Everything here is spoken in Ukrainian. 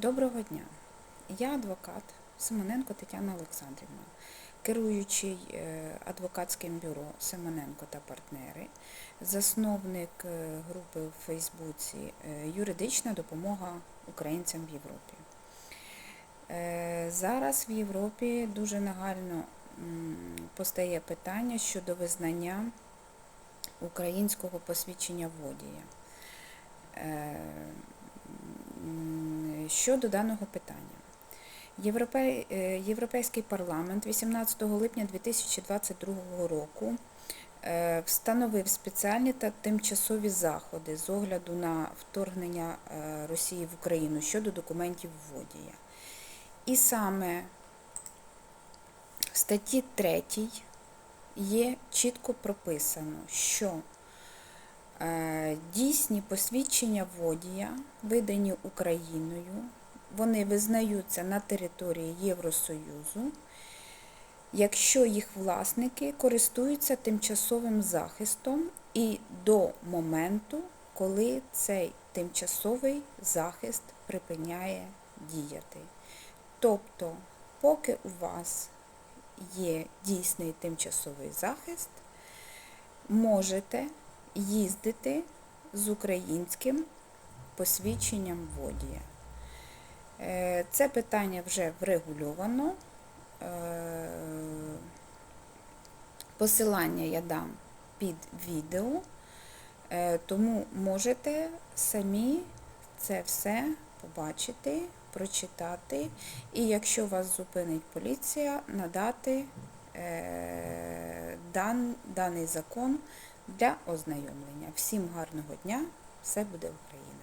Доброго дня. Я адвокат Симоненко Тетяна Олександрівна, керуючий е, адвокатським бюро Симоненко та партнери, засновник е, групи в Фейсбуці е, Юридична допомога українцям в Європі. Зараз в Європі дуже нагально постає питання щодо визнання українського посвідчення водія. Щодо даного питання. Е, Європейський парламент 18 липня 2022 року е, встановив спеціальні та тимчасові заходи з огляду на вторгнення е, Росії в Україну щодо документів водія. І саме в статті 3 є чітко прописано, що Дійсні посвідчення водія, видані Україною, вони визнаються на території Євросоюзу, якщо їх власники користуються тимчасовим захистом і до моменту, коли цей тимчасовий захист припиняє діяти. Тобто, поки у вас є дійсний тимчасовий захист, можете їздити з українським посвідченням водія. Е, Це питання вже врегульовано. Е, Посилання я дам під відео, Е, тому можете самі це все побачити, прочитати, і якщо вас зупинить поліція, надати дан, даний закон для ознайомлення. Всім гарного дня! Все буде Україна!